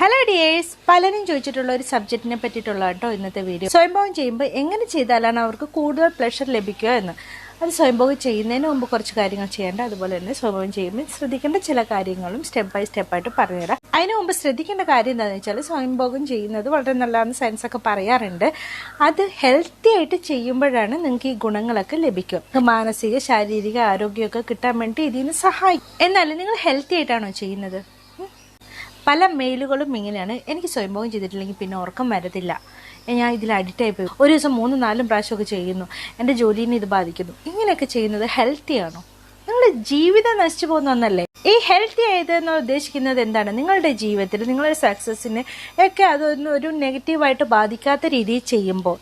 Hello dears പലരും ചോദിച്ചിട്ടുള്ള ഒരു സബ്ജക്റ്റിനെ പറ്റിയിട്ടുള്ള കേട്ടോ ഇന്നത്തെ വീഡിയോ സ്വയംഭവം ചെയ്യുമ്പോൾ എങ്ങനെ ചെയ്താലാണ് അവർക്ക് കൂടുതൽ പ്ലഷർ ലഭിക്കുക എന്ന്. അത് സ്വയംഭോഗം ചെയ്യുന്നതിന് മുമ്പ് കുറച്ച് കാര്യങ്ങൾ ചെയ്യേണ്ട. അതുപോലെ തന്നെ സ്വയംഭോഗം ചെയ്യുമ്പോൾ ശ്രദ്ധിക്കേണ്ട ചില കാര്യങ്ങളും സ്റ്റെപ്പ് ബൈ സ്റ്റെപ്പായിട്ട് പറഞ്ഞുതരാം. അതിന് മുമ്പ് ശ്രദ്ധിക്കേണ്ട കാര്യം എന്താണെന്ന് വെച്ചാൽ സ്വയംഭോഗം ചെയ്യുന്നത് വളരെ നല്ലതാണെന്ന് സയൻസ് ഒക്കെ പറയാറുണ്ട്. അത് ഹെൽത്തി ആയിട്ട് ചെയ്യുമ്പോഴാണ് നിങ്ങൾക്ക് ഈ ഗുണങ്ങളൊക്കെ ലഭിക്കുക. മാനസിക ശാരീരിക ആരോഗ്യമൊക്കെ കിട്ടാൻ വേണ്ടി ഇതിന് സഹായിക്കും. എന്നാലും നിങ്ങൾ ഹെൽത്തി ആയിട്ടാണോ ചെയ്യുന്നത്? പല മെയിലുകളും ഇങ്ങനെയാണ്. എനിക്ക് സ്വയംഭോഗം ചെയ്തിട്ടില്ലെങ്കിൽ പിന്നെ ഉറക്കം വരത്തില്ല. ഞാൻ ഇതിൽ അഡിക്റ്റ് ആയി പോയി ഒരു ദിവസം മൂന്നും നാലും പ്രാവശ്യമൊക്കെ ചെയ്യുന്നു. എന്റെ ജോലിനെ ഇത് ബാധിക്കുന്നു. ഇങ്ങനെയൊക്കെ ചെയ്യുന്നത് ഹെൽത്തി ആണോ? നിങ്ങളുടെ ജീവിതം നശിച്ചു പോകുന്ന ഒന്നല്ലേ? ഈ ഹെൽത്തി ആയത് എന്ന് ഉദ്ദേശിക്കുന്നത് എന്താണ്? നിങ്ങളുടെ ജീവിതത്തിൽ നിങ്ങളുടെ സക്സസ്സിനെ ഒക്കെ അതൊന്നും ഒരു നെഗറ്റീവായിട്ട് ബാധിക്കാത്ത രീതിയിൽ ചെയ്യുമ്പോൾ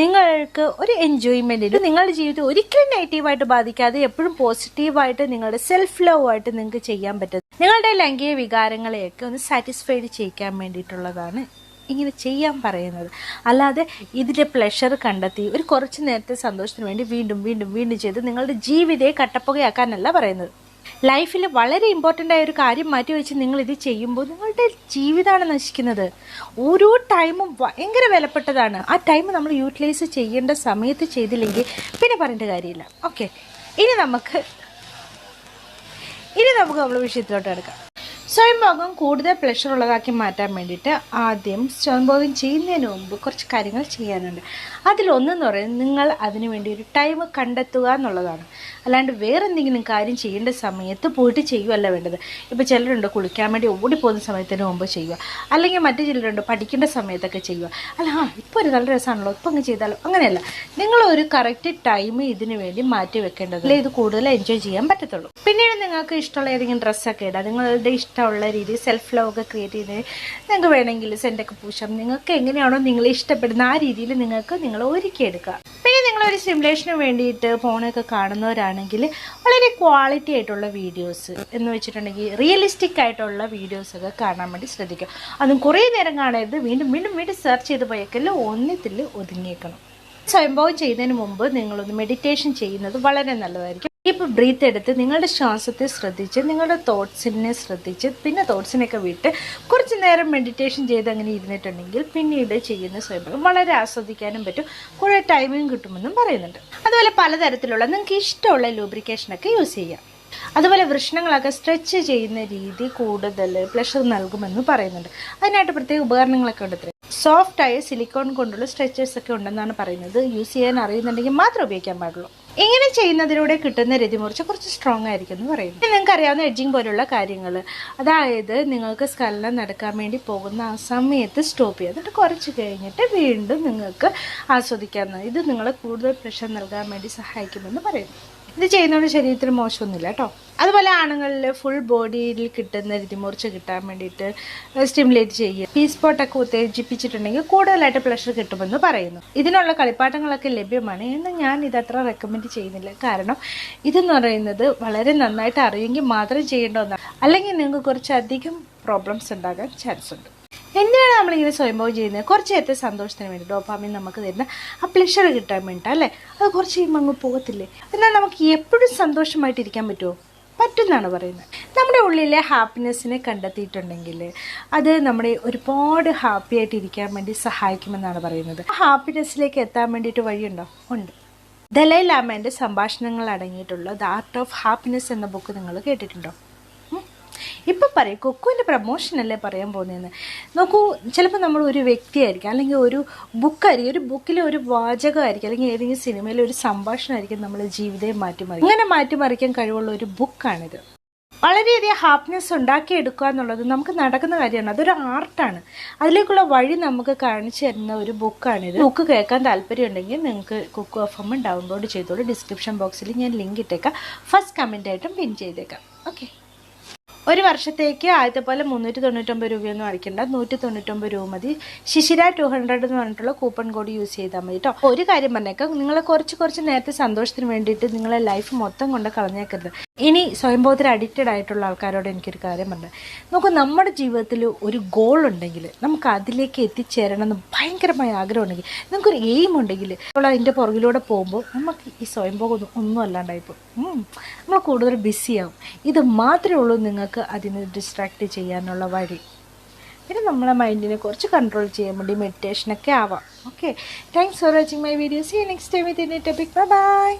നിങ്ങൾക്ക് ഒരു എൻജോയ്മെന്റിന് നിങ്ങളുടെ ജീവിതം ഒരിക്കലും നെഗറ്റീവായിട്ട് ബാധിക്കാതെ എപ്പോഴും പോസിറ്റീവായിട്ട് നിങ്ങളുടെ സെൽഫ് ലവ് ആയിട്ട് നിങ്ങൾക്ക് ചെയ്യാൻ പറ്റും. നിങ്ങളുടെ ലൈംഗിക വികാരങ്ങളെയൊക്കെ ഒന്ന് സാറ്റിസ്ഫൈഡ് ചെയ്യിക്കാൻ വേണ്ടിയിട്ടുള്ളതാണ് ഇങ്ങനെ ചെയ്യാൻ പറയുന്നത്. അല്ലാതെ ഇതിന്റെ പ്ലഷർ കണ്ടെത്തി ഒരു കുറച്ച് നേരത്തെ സന്തോഷത്തിന് വേണ്ടി വീണ്ടും വീണ്ടും വീണ്ടും ചെയ്ത് നിങ്ങളുടെ ജീവിതയെ കട്ടപ്പുകയാക്കാനല്ല പറയുന്നത്. ലൈഫിൽ വളരെ ഇമ്പോർട്ടന്റ് ആയ ഒരു കാര്യം മാറ്റി വെച്ച് നിങ്ങൾ ഇത് ചെയ്യുമ്പോൾ നിങ്ങളുടെ ജീവിതമാണ് നശിക്കുന്നത്. ഓരോ ടൈമും ഭയങ്കര വിലപ്പെട്ടതാണ്. ആ ടൈം നമ്മൾ യൂട്ടിലൈസ് ചെയ്യേണ്ട സമയത്ത് ചെയ്തില്ലെങ്കിൽ പിന്നെ പറയേണ്ട കാര്യമില്ല. ഓക്കെ ഇനി നമുക്ക് ഇനി നമുക്ക് നമ്മൾ വിഷയത്തിലോട്ട് എടുക്കാം സ്വയംഭോഗം കൂടുതൽ പ്ലഷർ ഉള്ളതാക്കി മാറ്റാൻ വേണ്ടിയിട്ട് ആദ്യം സ്വയംഭോഗം ചെയ്യുന്നതിന് മുമ്പ് കുറച്ച് കാര്യങ്ങൾ ചെയ്യാനുണ്ട്. അതിലൊന്നെന്ന് പറയുന്നത് നിങ്ങൾ അതിനു വേണ്ടി ഒരു ടൈം കണ്ടെത്തുക എന്നുള്ളതാണ്. അല്ലാണ്ട് വേറെ എന്തെങ്കിലും കാര്യം ചെയ്യേണ്ട സമയത്ത് പോയിട്ട് ചെയ്യുകയല്ല വേണ്ടത്. ഇപ്പോൾ ചിലരുണ്ട് കുളിക്കാൻ വേണ്ടി ഓടിപ്പോകുന്ന സമയത്തിന് മുമ്പ് ചെയ്യുക. അല്ലെങ്കിൽ മറ്റു ചിലരുണ്ട് പഠിക്കേണ്ട സമയത്തൊക്കെ ചെയ്യുക. അല്ല ആ ഇപ്പോൾ ഒരു നല്ല രസമാണല്ലോ. ഇപ്പം അങ്ങ് ചെയ്താലോ? അങ്ങനെയല്ല. നിങ്ങളൊരു കറക്റ്റ് ടൈം ഇതിനു വേണ്ടി മാറ്റി വെക്കേണ്ടത് ഇത് കൂടുതൽ എൻജോയ് ചെയ്യാൻ പറ്റത്തുള്ളൂ. പിന്നീട് നിങ്ങൾക്ക് ഇഷ്ടമുള്ള ഏതെങ്കിലും ഡ്രസ്സൊക്കെ ഇടാം. നിങ്ങളുടെ ഇഷ്ടമുള്ള രീതിയിൽ സെൽഫ് ലവൊക്കെ ക്രിയേറ്റ് ചെയ്ത് നിങ്ങൾക്ക് വേണമെങ്കിൽ സെന്റൊക്കെ പൂശാം. നിങ്ങൾക്ക് എങ്ങനെയാണോ നിങ്ങൾ ഇഷ്ടപ്പെടുന്ന ആ രീതിയിൽ നിങ്ങൾക്ക് നിങ്ങൾ ഒരുക്കിയെടുക്കുക പിന്നെ നിങ്ങളൊരു സിമുലേഷന് വേണ്ടിയിട്ട് ഫോണൊക്കെ കാണുന്നവരാണെങ്കിൽ വളരെ ക്വാളിറ്റി ആയിട്ടുള്ള വീഡിയോസ് എന്ന് വെച്ചിട്ടുണ്ടെങ്കിൽ റിയലിസ്റ്റിക് ആയിട്ടുള്ള വീഡിയോസൊക്കെ കാണാൻ വേണ്ടി ശ്രദ്ധിക്കുക. അതും കുറേ നേരം കാണരുത്. വീണ്ടും വീണ്ടും വീണ്ടും സെർച്ച് ചെയ്ത് പോയേക്കല്ല ഒന്നിത്തിൽ ഒതുങ്ങിയേക്കണം. സ്വയംഭവം ചെയ്യുന്നതിന് മുമ്പ് നിങ്ങളൊന്ന് മെഡിറ്റേഷൻ ചെയ്യുന്നത് വളരെ നല്ലതായിരിക്കും. ഇപ്പോൾ ബ്രീത്ത് എടുത്ത് നിങ്ങളുടെ ശ്വാസത്തെ ശ്രദ്ധിച്ച് നിങ്ങളുടെ തോട്ട്സിനെ ശ്രദ്ധിച്ച് പിന്നെ തോട്ട്സിനെയൊക്കെ വിട്ട് കുറച്ച് നേരം മെഡിറ്റേഷൻ ചെയ്ത് അങ്ങനെ ഇരുന്നിട്ടുണ്ടെങ്കിൽ പിന്നീട് ചെയ്യുന്ന സ്വയംഭവം വളരെ ആസ്വദിക്കാനും പറ്റും. കുറേ ടൈമിങ് കിട്ടുമെന്നും പറയുന്നുണ്ട്. അതുപോലെ പലതരത്തിലുള്ള നിങ്ങൾക്ക് ഇഷ്ടമുള്ള ലൂബ്രിക്കേഷനൊക്കെ യൂസ് ചെയ്യാം. അതുപോലെ വൃഷ്ണങ്ങളൊക്കെ സ്ട്രെച്ച് ചെയ്യുന്ന രീതി കൂടുതൽ പ്ലഷർ നൽകുമെന്ന് പറയുന്നുണ്ട്. അതിനായിട്ട് പ്രത്യേക ഉപകരണങ്ങളൊക്കെ ഉണ്ട് സോഫ്റ്റായ സിലിക്കോൺ കൊണ്ടുള്ള സ്ട്രെച്ചേഴ്സ് ഒക്കെ ഉണ്ടെന്നാണ് പറയുന്നത്. യൂസ് ചെയ്യാൻ അറിയുന്നുണ്ടെങ്കിൽ മാത്രമേ ഉപയോഗിക്കാൻ പാടുള്ളൂ. ഇങ്ങനെ ചെയ്യുന്നതിലൂടെ കിട്ടുന്ന രതിമൂർച്ച കുറച്ച് സ്ട്രോങ് ആയിരിക്കും എന്ന് പറയുന്നു. നിങ്ങൾക്ക് അറിയാവുന്ന എഡ്ജിങ് പോലുള്ള കാര്യങ്ങൾ അതായത് നിങ്ങൾക്ക് സ്കലനം നടക്കാൻ വേണ്ടി പോകുന്ന ആ സമയത്ത് സ്റ്റോപ്പ് ചെയ്യുക. എന്നിട്ട് കുറച്ച് കഴിഞ്ഞിട്ട് വീണ്ടും നിങ്ങൾക്ക് ആസ്വദിക്കാവുന്ന ഇത് നിങ്ങളെ കൂടുതൽ പ്രഷർ നൽകാൻ വേണ്ടി സഹായിക്കുമെന്ന് പറയുന്നു. ഇത് ചെയ്യുന്നതുകൊണ്ട് ശരീരത്തിന് മോശമൊന്നുമില്ല കേട്ടോ. അതുപോലെ ആണുങ്ങളിൽ ഫുൾ ബോഡിയിൽ കിട്ടുന്ന രതിമൂർച്ച കിട്ടാൻ വേണ്ടിയിട്ട് സ്റ്റിമുലേറ്റ് ചെയ്യുക. പീ സ്പോട്ടൊക്കെ ഉത്തേജിപ്പിച്ചിട്ടുണ്ടെങ്കിൽ കൂടുതലായിട്ട് പ്ലഷർ കിട്ടുമെന്ന് പറയുന്നു. ഇതിനുള്ള കളിപ്പാട്ടങ്ങളൊക്കെ ലഭ്യമാണ് എന്ന് ഞാൻ ഇത് അത്ര റെക്കമെൻഡ് ചെയ്യുന്നില്ല. കാരണം ഇതെന്ന് പറയുന്നത് വളരെ നന്നായിട്ട് അറിയുമെങ്കിൽ മാത്രം ചെയ്യേണ്ട ഒന്നാണ്. അല്ലെങ്കിൽ നിങ്ങൾക്ക് കുറച്ചധികം പ്രോബ്ലംസ് ഉണ്ടാകാൻ ചാൻസ് ഉണ്ട്. എന്തിനാണ് നമ്മളിങ്ങനെ സ്വയംഭവം ചെയ്യുന്നത്? കുറച്ച് നേരത്തെ സന്തോഷത്തിന് വേണ്ടി ഡോപ്പാമിൻ നമുക്ക് തരുന്ന ആ പ്ലഷർ കിട്ടാൻ വേണ്ടിയിട്ട് അല്ലേ? അത് കുറച്ച് കഴിയുമ്പോൾ അങ്ങ് പോകത്തില്ലേ? എന്നാൽ നമുക്ക് എപ്പോഴും സന്തോഷമായിട്ടിരിക്കാൻ പറ്റുമോ? പറ്റുമെന്നാണ് പറയുന്നത്. നമ്മുടെ ഉള്ളിലെ ഹാപ്പിനെസ്സിനെ കണ്ടെത്തിയിട്ടുണ്ടെങ്കിൽ അത് നമ്മുടെ ഒരുപാട് ഹാപ്പി ആയിട്ട് ഇരിക്കാൻ വേണ്ടി സഹായിക്കുമെന്നാണ് പറയുന്നത്. ഹാപ്പിനെസ്സിലേക്ക് എത്താൻ വേണ്ടിയിട്ട് വഴിയുണ്ടോ? ഉണ്ട്. ദലൈ ലാമേന്റെ സംഭാഷണങ്ങൾ അടങ്ങിയിട്ടുള്ള ദ ആർട്ട് ഓഫ് ഹാപ്പിനെസ് എന്ന ബുക്ക് നിങ്ങൾ കേട്ടിട്ടുണ്ടോ. ഇപ്പം പറയും കൊക്കുവിന്റെ പ്രമോഷനല്ലേ പറയാൻ പോകുന്നതെന്ന്? നോക്കൂ ചിലപ്പോൾ നമ്മൾ ഒരു വ്യക്തിയായിരിക്കും അല്ലെങ്കിൽ ഒരു ബുക്കായിരിക്കും ഒരു ബുക്കിലെ ഒരു വാചകമായിരിക്കും അല്ലെങ്കിൽ ഏതെങ്കിലും സിനിമയിലെ ഒരു സംഭാഷണമായിരിക്കും നമ്മൾ ജീവിതം മാറ്റിമറിക്കും അങ്ങനെ മാറ്റിമറിക്കാൻ കഴിവുള്ള ഒരു ബുക്കാണിത്. വളരെയധികം ഹാപ്പിനെസ് ഉണ്ടാക്കിയെടുക്കുക എന്നുള്ളത് നമുക്ക് നടക്കുന്ന കാര്യമാണ്. അതൊരു ആർട്ടാണ് അതിലേക്കുള്ള വഴി നമുക്ക് കാണിച്ചു തരുന്ന ഒരു ബുക്കാണിത്. ബുക്ക് കേൾക്കാൻ താല്പര്യമുണ്ടെങ്കിൽ നിങ്ങൾക്ക് കുക്ക് ഓഫ് എം ഡൗൺലോഡ് ചെയ്തോളൂ. ഡിസ്ക്രിപ്ഷൻ ബോക്സിൽ ഞാൻ ലിങ്ക് ഇട്ടേക്കാം. ഫസ്റ്റ് കമന്റായിട്ടും പിൻ ചെയ്തേക്കാം. ഓക്കെ ഒരു വർഷത്തേക്ക് ആദ്യത്തെ പോലെ മുന്നൂറ്റി തൊണ്ണൂറ്റൊമ്പത് രൂപയൊന്നും അടിക്കണ്ട നൂറ്റി തൊണ്ണൂറ്റൊമ്പത് രൂപ മതി. ശിശിര ടു ഹൺഡ്രഡ് എന്ന് പറഞ്ഞിട്ടുള്ള കൂപ്പൺ കോഡ് യൂസ് ചെയ്താൽ മതി കേട്ടോ ഒരു കാര്യം പറഞ്ഞേക്കാം. നിങ്ങളെ കുറച്ച് കുറച്ച് നേരത്തെ സന്തോഷത്തിന് വേണ്ടിയിട്ട് നിങ്ങളെ ലൈഫ് മൊത്തം കൊണ്ട് കളഞ്ഞേക്കരുത്. ഇനി സ്വയംബോധത്തിൽ അഡിക്റ്റഡ് ആയിട്ടുള്ള ആൾക്കാരോട് എനിക്കൊരു കാര്യം പറഞ്ഞു. നമുക്ക് നമ്മുടെ ജീവിതത്തിൽ ഒരു ഗോൾ ഉണ്ടെങ്കിൽ നമുക്ക് അതിലേക്ക് എത്തിച്ചേരണം എന്ന് ഭയങ്കരമായ ആഗ്രഹം ഉണ്ടെങ്കിൽ നമുക്കൊരു എയിം ഉണ്ടെങ്കിൽ നമ്മൾ അതിന്റെ പുറകിലൂടെ പോകുമ്പോൾ നമുക്ക് ഈ സ്വയംഭോഗം ഒന്നും ഒന്നും അല്ലാണ്ടായിപ്പോൾ നമ്മൾ കൂടുതൽ ബിസിയാവും ഇത് മാത്രമേ ഉള്ളൂ നിങ്ങൾക്ക് അതിനെ ഡിസ്ട്രാക്റ്റ് ചെയ്യാനുള്ള വഴി. പിന്നെ നമ്മളെ മൈൻഡിനെ കുറച്ച് കൺട്രോൾ ചെയ്യാൻ വേണ്ടി മെഡിറ്റേഷനൊക്കെ ആവാം. Okay thanks for watching my videos ഈ നെക്സ്റ്റ് ടൈം ഇതിന്റെ ടോപ്പിക് ബൈ